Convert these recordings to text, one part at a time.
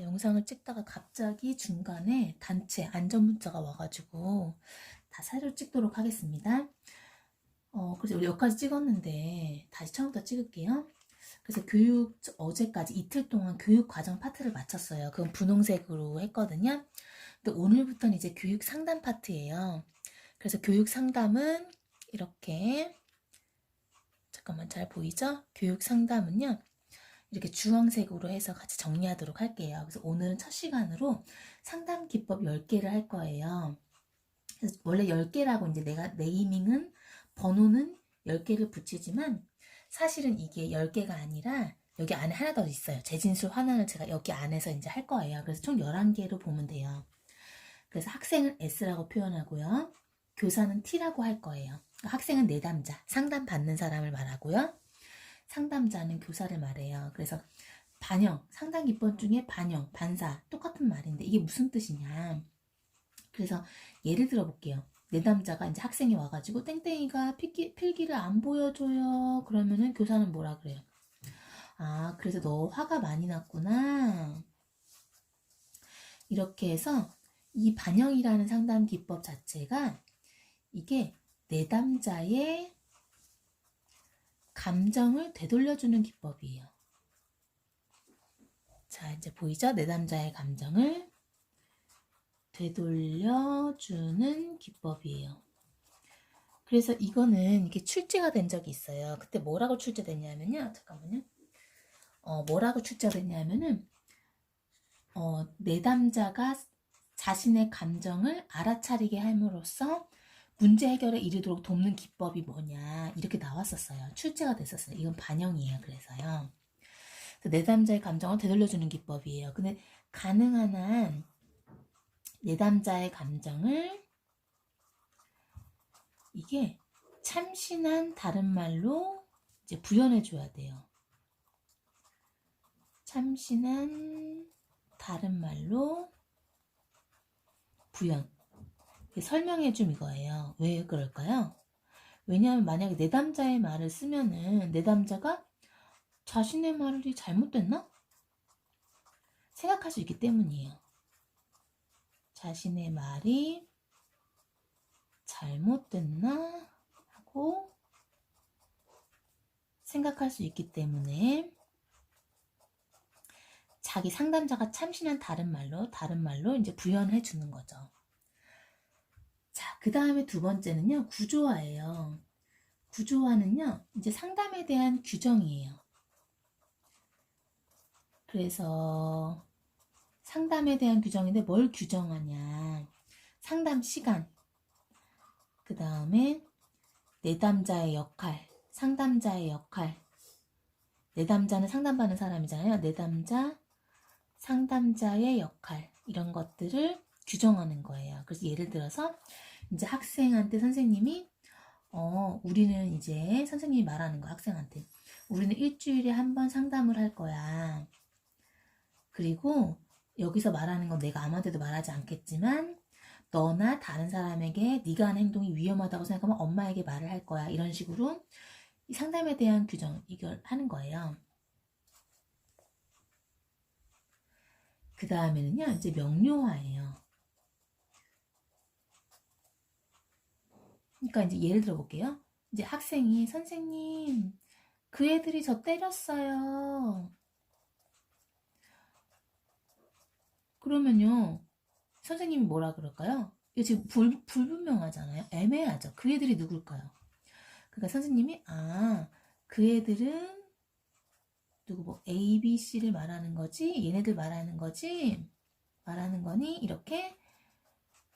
아, 영상을 찍다가 갑자기 중간에 단체 안전 문자가 와가지고 다 새로 찍도록 하겠습니다. 어, 그래서 여기까지 찍었는데 다시 처음부터 찍을게요. 그래서 교육 어제까지 이틀 동안 교육 과정 파트를 마쳤어요. 그건 분홍색으로 했거든요. 근데 오늘부터는 이제 교육 상담 파트예요. 그래서 교육 상담은 이렇게 잠깐만 잘 보이죠? 교육 상담은요. 이렇게 주황색으로 해서 같이 정리하도록 할게요. 그래서 오늘은 첫 시간으로 상담 기법 10개를 할 거예요. 원래 10개라고 이제 내가 네이밍은 번호는 10개를 붙이지만 사실은 이게 10개가 아니라 여기 안에 하나 더 있어요. 재진술 환원을 제가 여기 안에서 이제 할 거예요. 그래서 총 11개로 보면 돼요. 그래서 학생은 S라고 표현하고요. 교사는 T라고 할 거예요. 학생은 내담자, 상담 받는 사람을 말하고요. 상담자는 교사를 말해요. 그래서 반영, 상담 기법 중에 반영, 반사 똑같은 말인데 이게 무슨 뜻이냐? 그래서 예를 들어 볼게요. 내담자가 이제 학생이 와가지고 땡땡이가 필기, 필기를 안 보여줘요. 그러면은 교사는 뭐라 그래요? 아, 그래서 너 화가 많이 났구나. 이렇게 해서 이 반영이라는 상담 기법 자체가 이게 내담자의 감정을 되돌려주는 기법이에요. 자, 이제 보이죠? 내담자의 감정을 되돌려주는 기법이에요. 그래서 이거는 이렇게 출제가 된 적이 있어요. 그때 뭐라고 출제됐냐면요. 잠깐만요. 어, 뭐라고 출제됐냐면은, 어, 내담자가 자신의 감정을 알아차리게 함으로써 문제 해결에 이르도록 돕는 기법이 뭐냐. 이렇게 나왔었어요. 출제가 됐었어요. 이건 반영이에요. 그래서요. 그래서 내담자의 감정을 되돌려주는 기법이에요. 근데 가능한 한 내담자의 감정을 이게 참신한 다른 말로 이제 부연해 줘야 돼요. 참신한 다른 말로 부연. 설명해 줌 이거예요. 왜 그럴까요? 왜냐하면 만약에 내담자의 말을 쓰면은 내담자가 자신의 말이 잘못됐나? 생각할 수 있기 때문이에요. 자신의 말이 잘못됐나 하고 생각할 수 있기 때문에 자기 상담자가 참신한 다른 말로 다른 말로 이제 부연해 주는 거죠. 자, 그 다음에 두 번째는요, 구조화예요. 구조화는요, 이제 상담에 대한 규정이에요. 그래서 상담에 대한 규정인데 뭘 규정하냐. 상담 시간. 그 다음에 내담자의 역할. 상담자의 역할. 내담자는 상담받는 사람이잖아요. 내담자, 상담자의 역할. 이런 것들을 규정하는 거예요. 그래서 예를 들어서 이제 학생한테 선생님이 어, 우리는 이제 선생님이 말하는 거 학생한테 우리는 일주일에 한 번 상담을 할 거야. 그리고 여기서 말하는 건 내가 아무한테도 말하지 않겠지만 너나 다른 사람에게 네가 하는 행동이 위험하다고 생각하면 엄마에게 말을 할 거야. 이런 식으로 이 상담에 대한 규정 이걸 하는 거예요. 그 다음에는요, 이제 명료화예요. 그러니까 이제 예를 들어 볼게요. 이제 학생이 선생님, 그 애들이 저 때렸어요. 그러면요, 선생님이 뭐라 그럴까요? 이거 지금 불, 불분명하잖아요. 애매하죠. 그 애들이 누굴까요? 그러니까 선생님이, 아, 그 애들은 누구 뭐 A, B, C를 말하는 거지? 얘네들 말하는 거지? 말하는 거니? 이렇게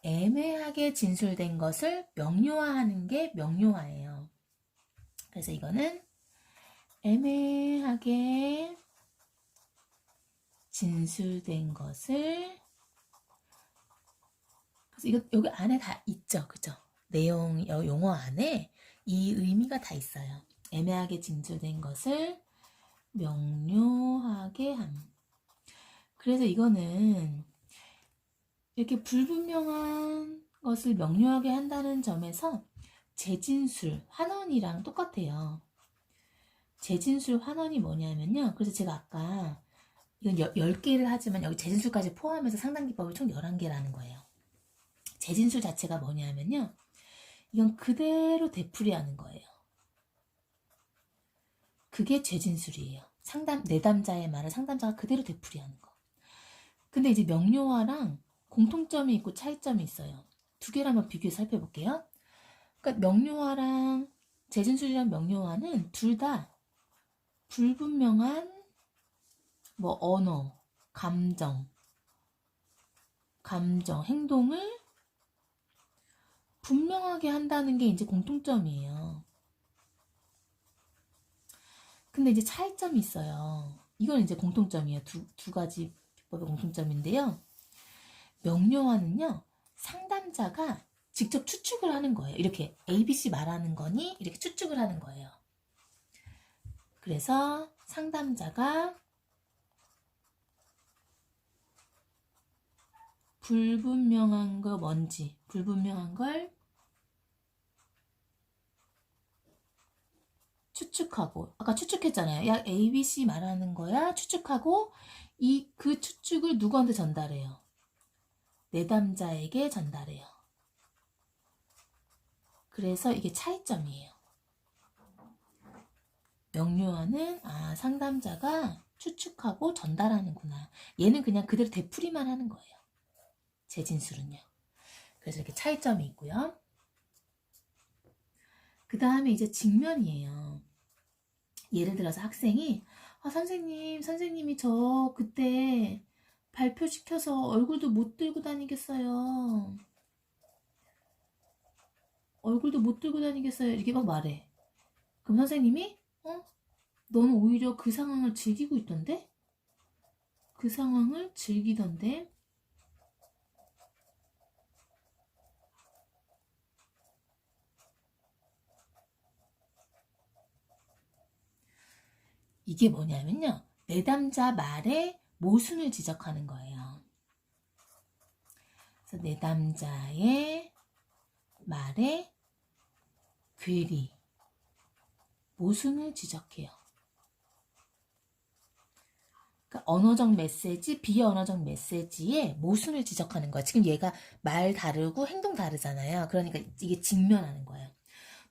애매하게 진술된 것을 명료화하는 게 명료화예요. 그래서 이거는 애매하게 진술된 것을 그래서 이거 여기 안에 다 있죠, 그죠? 내용 용어 안에 이 의미가 다 있어요. 애매하게 진술된 것을 명료하게 함. 그래서 이거는 이렇게 불분명한 것을 명료하게 한다는 점에서 재진술, 환원이랑 똑같아요. 재진술, 환원이 뭐냐면요. 그래서 제가 아까 이건 10개를 하지만 여기 재진술까지 포함해서 상담 기법이 총 11개라는 거예요. 재진술 자체가 뭐냐면요. 이건 그대로 되풀이하는 거예요. 그게 재진술이에요. 상담, 내담자의 말을 상담자가 그대로 되풀이하는 거. 근데 이제 명료화랑 공통점이 있고 차이점이 있어요. 두 개를 한번 비교해서 살펴볼게요. 그러니까 명료화랑 재진술이랑 명료화는 둘 다 불분명한 뭐 언어, 감정, 감정, 행동을 분명하게 한다는 게 이제 공통점이에요. 근데 이제 차이점이 있어요. 이건 이제 공통점이에요. 두, 두 가지 비법의 공통점인데요. 명료화는요, 상담자가 직접 추측을 하는 거예요. 이렇게 ABC 말하는 거니? 이렇게 추측을 하는 거예요. 그래서 상담자가 불분명한 거 뭔지, 불분명한 걸 추측하고, 아까 추측했잖아요. 약 ABC 말하는 거야. 추측하고, 이, 그 추측을 누구한테 전달해요? 내담자에게 전달해요. 그래서 이게 차이점이에요. 명료화는, 아, 상담자가 추측하고 전달하는구나. 얘는 그냥 그대로 되풀이만 하는 거예요. 재진술은요. 그래서 이렇게 차이점이 있고요. 그 다음에 이제 직면이에요. 예를 들어서 학생이 아 선생님 선생님이 저 그때 발표시켜서 얼굴도 못 들고 다니겠어요. 얼굴도 못 들고 다니겠어요. 이렇게 막 말해. 그럼 선생님이 어? 너는 오히려 그 상황을 즐기고 있던데? 그 상황을 즐기던데? 이게 뭐냐면요. 내담자 말의 모순을 지적하는 거예요. 그래서 내담자의 말의 괴리, 모순을 지적해요. 그러니까 언어적 메시지, 비언어적 메시지의 모순을 지적하는 거야. 지금 얘가 말 다르고 행동 다르잖아요. 그러니까 이게 직면하는 거예요.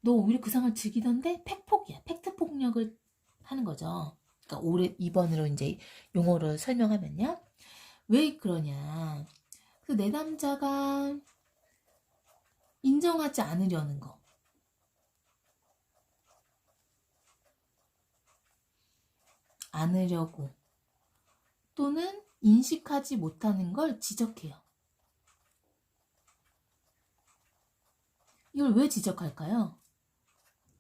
너 오히려 그 상황을 즐기던데 팩폭이야. 팩트 폭력을 하는 거죠. 그러니까 올해 2번으로 이제 용어를 설명하면요. 왜 그러냐. 그 내담자가 인정하지 않으려는 거. 않으려고. 또는 인식하지 못하는 걸 지적해요. 이걸 왜 지적할까요?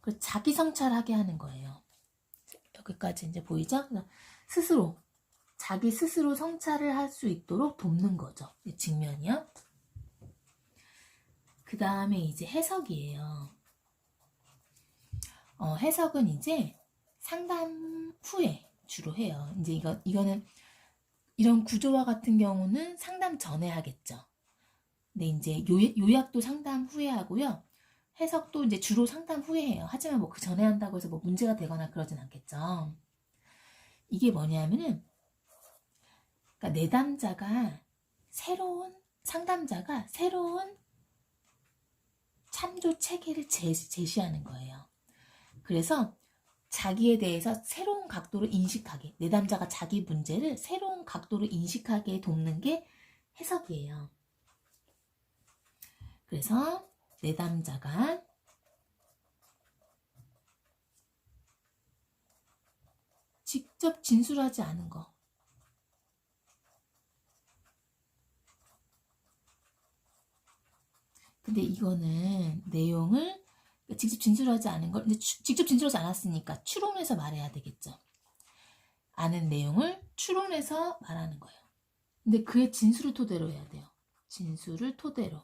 그 자기 성찰하게 하는 거예요. 여기까지 이제 보이죠? 스스로 자기 스스로 성찰을 할 수 있도록 돕는 거죠. 이 직면이요. 그 다음에 이제 해석이에요. 어, 해석은 이제 상담 후에 주로 해요. 이제 이거 이거는 이런 구조와 같은 경우는 상담 전에 하겠죠. 근데 이제 요, 요약도 상담 후에 하고요. 해석도 이제 주로 상담 후에 해요. 하지만 뭐 그 전에 한다고 해서 뭐 문제가 되거나 그러진 않겠죠. 이게 뭐냐면은, 그러니까 내담자가 새로운, 상담자가 새로운 참조 체계를 제시, 제시하는 거예요. 그래서 자기에 대해서 새로운 각도로 인식하게, 내담자가 자기 문제를 새로운 각도로 인식하게 돕는 게 해석이에요. 그래서 내담자가 직접 진술하지 않은 거. 근데 이거는 내용을 직접 진술하지 않은 걸, 근데 추- 직접 진술하지 않았으니까 추론해서 말해야 되겠죠. 아는 내용을 추론해서 말하는 거예요. 근데 그의 진술을 토대로 해야 돼요. 진술을 토대로.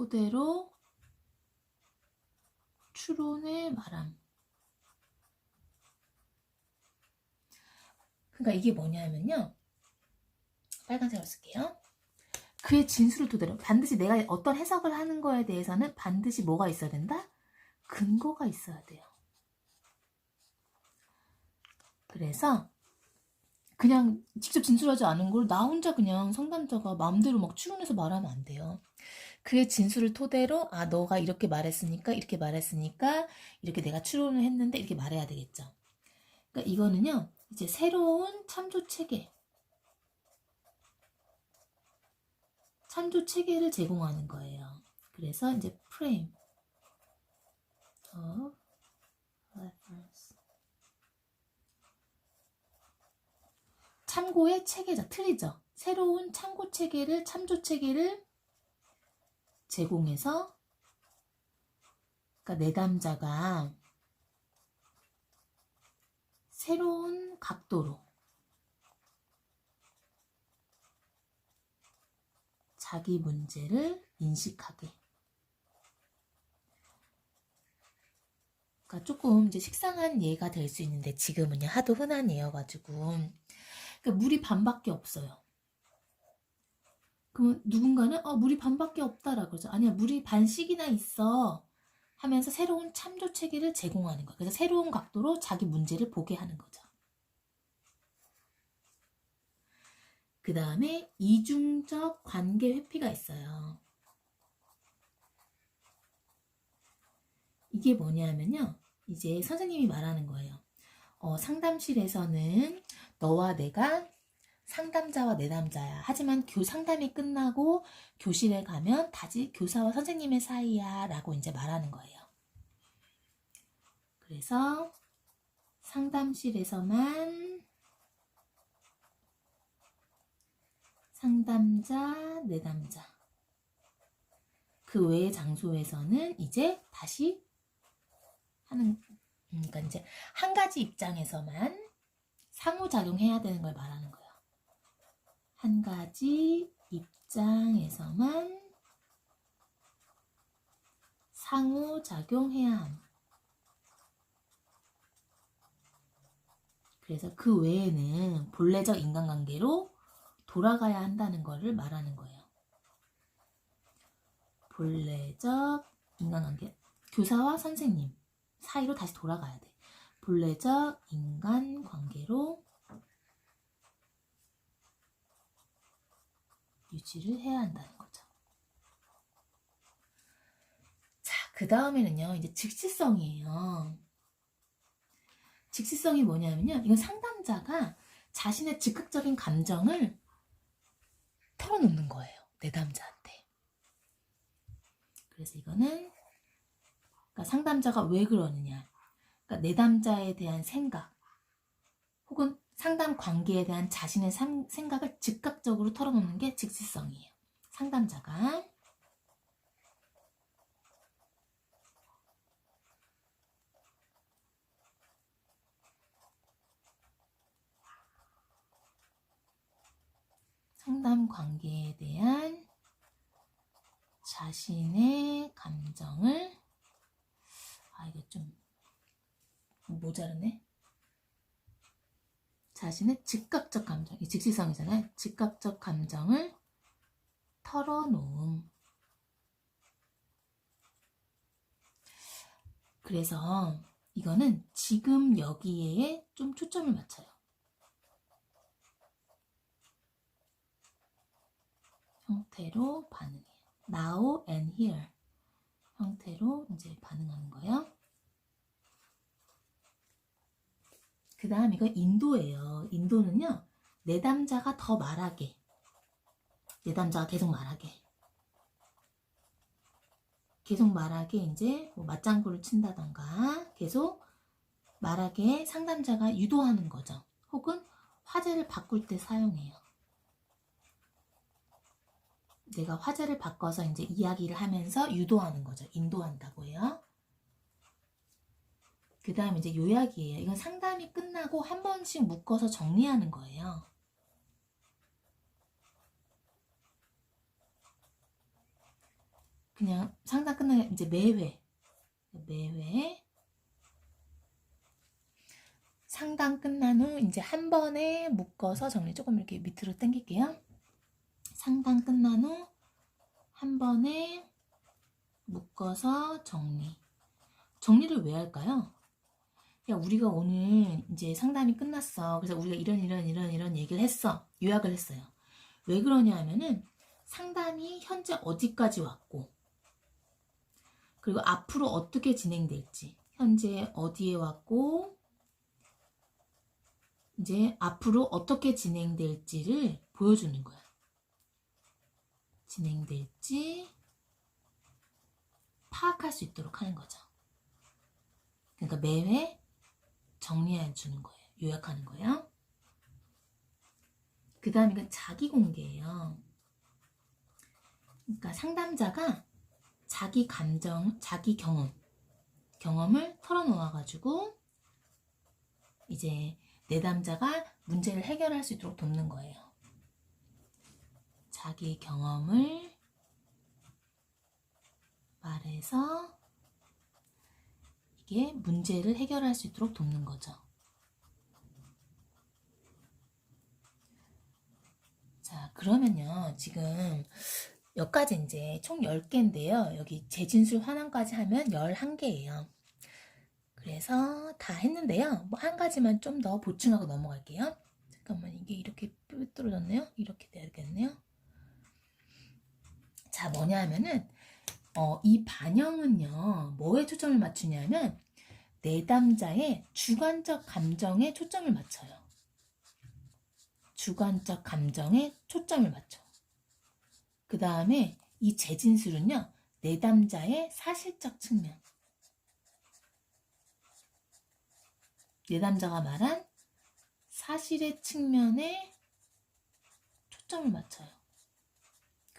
토대로 추론의 말함. 그러니까 이게 뭐냐면요. 빨간색으로 쓸게요. 그의 진술을 토대로 반드시 내가 어떤 해석을 하는 거에 대해서는 반드시 뭐가 있어야 된다? 근거가 있어야 돼요. 그래서 그냥 직접 진술하지 않은 걸 나 혼자 그냥 상담자가 마음대로 막 추론해서 말하면 안 돼요. 그의 진술을 토대로 아 너가 이렇게 말했으니까 이렇게 말했으니까 이렇게 내가 추론을 했는데 이렇게 말해야 되겠죠. 그러니까 이거는요 이제 새로운 참조 체계 참조 체계를 제공하는 거예요. 그래서 이제 프레임 참고의 체계죠. 틀리죠. 새로운 참고 체계를 참조 체계를 제공해서 그러니까 내담자가 새로운 각도로 자기 문제를 인식하게. 그러니까 조금 이제 식상한 예가 될 수 있는데 지금은요 하도 흔한 예여가지고 그러니까 물이 반밖에 없어요. 그러면 누군가는 어 물이 반밖에 없다라고 그러죠. 아니야 물이 반씩이나 있어 하면서 새로운 참조 체계를 제공하는 거예요. 그래서 새로운 각도로 자기 문제를 보게 하는 거죠. 그 다음에 이중적 관계 회피가 있어요. 이게 뭐냐면요. 이제 선생님이 말하는 거예요. 어, 상담실에서는 너와 내가 상담자와 내담자야. 하지만 교 상담이 끝나고 교실에 가면 다시 교사와 선생님의 사이야. 라고 이제 말하는 거예요. 그래서 상담실에서만 상담자, 내담자. 그 외의 장소에서는 이제 다시 하는, 음, 그러니까 이제 한 가지 입장에서만 상호작용해야 되는 걸 말하는 거예요. 한 가지 입장에서만 상호작용해야 함. 그래서 그 외에는 본래적 인간관계로 돌아가야 한다는 것을 말하는 거예요. 본래적 인간관계. 교사와 선생님 사이로 다시 돌아가야 돼. 본래적 인간관계로 유지를 해야 한다는 거죠. 자, 그 다음에는요, 이제 직시성이에요. 직시성이 뭐냐면요, 이건 상담자가 자신의 즉각적인 감정을 털어놓는 거예요. 내담자한테. 그래서 이거는 그러니까 상담자가 왜 그러느냐. 그러니까 내담자에 대한 생각 혹은 상담 관계에 대한 자신의 상- 생각을 즉각적으로 털어놓는 게 직시성이에요. 상담자가 상담 관계에 대한 자신의 감정을 아 이게 좀 모자르네. 자신의 즉각적 감정, 이 직시성이잖아요. 즉각적 감정을 털어놓음. 그래서 이거는 지금 여기에 좀 초점을 맞춰요. 형태로 반응해. Now and here. 형태로 이제 반응하는 거예요. 그 다음 이거 인도예요. 인도는요, 내담자가 더 말하게. 내담자가 계속 말하게. 계속 말하게 이제 뭐 맞장구를 친다던가 계속 말하게 상담자가 유도하는 거죠. 혹은 화제를 바꿀 때 사용해요. 내가 화제를 바꿔서 이제 이야기를 하면서 유도하는 거죠. 인도한다고 해요. 그 다음에 이제 요약이에요. 이건 상담이 끝나고 한 번씩 묶어서 정리하는 거예요. 그냥 상담 끝나면 이제 매회, 매회 상담 끝난 후 이제 한 번에 묶어서 정리 조금 이렇게 밑으로 당길게요. 상담 끝난 후 한 번에 묶어서 정리. 정리를 왜 할까요? 야, 우리가 오늘 이제 상담이 끝났어. 그래서 우리가 이런, 이런, 이런, 이런 얘기를 했어. 요약을 했어요. 왜 그러냐 하면은 상담이 현재 어디까지 왔고, 그리고 앞으로 어떻게 진행될지, 현재 어디에 왔고, 이제 앞으로 어떻게 진행될지를 보여주는 거야. 진행될지 파악할 수 있도록 하는 거죠. 그러니까 매회 정리해 주는 거예요. 요약하는 거예요. 그 다음에 이건 자기 공개예요. 그러니까 상담자가 자기 감정, 자기 경험, 경험을 털어놓아가지고 이제 내담자가 문제를 해결할 수 있도록 돕는 거예요. 자기 경험을 말해서 이게 문제를 해결할 수 있도록 돕는 거죠. 자, 그러면요. 지금 여기까지 이제 총 10개인데요. 여기 재진술 환원까지 하면 11개예요. 그래서 다 했는데요. 뭐 한 가지만 좀 더 보충하고 넘어갈게요. 잠깐만, 이게 이렇게 삐뚤어졌네요. 이렇게 돼야겠네요. 자, 뭐냐 하면은, 어, 이 반영은요, 뭐에 초점을 맞추냐면, 내담자의 주관적 감정에 초점을 맞춰요. 주관적 감정에 초점을 맞춰. 그 다음에 이 재진술은요, 내담자의 사실적 측면. 내담자가 말한 사실의 측면에 초점을 맞춰요.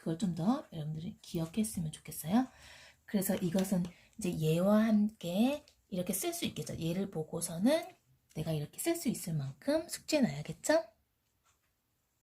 그걸 좀 더 여러분들이 기억했으면 좋겠어요. 그래서 이것은 이제 예와 함께 이렇게 쓸 수 있겠죠. 예를 보고서는 내가 이렇게 쓸 수 있을 만큼 숙제해 놔야겠죠?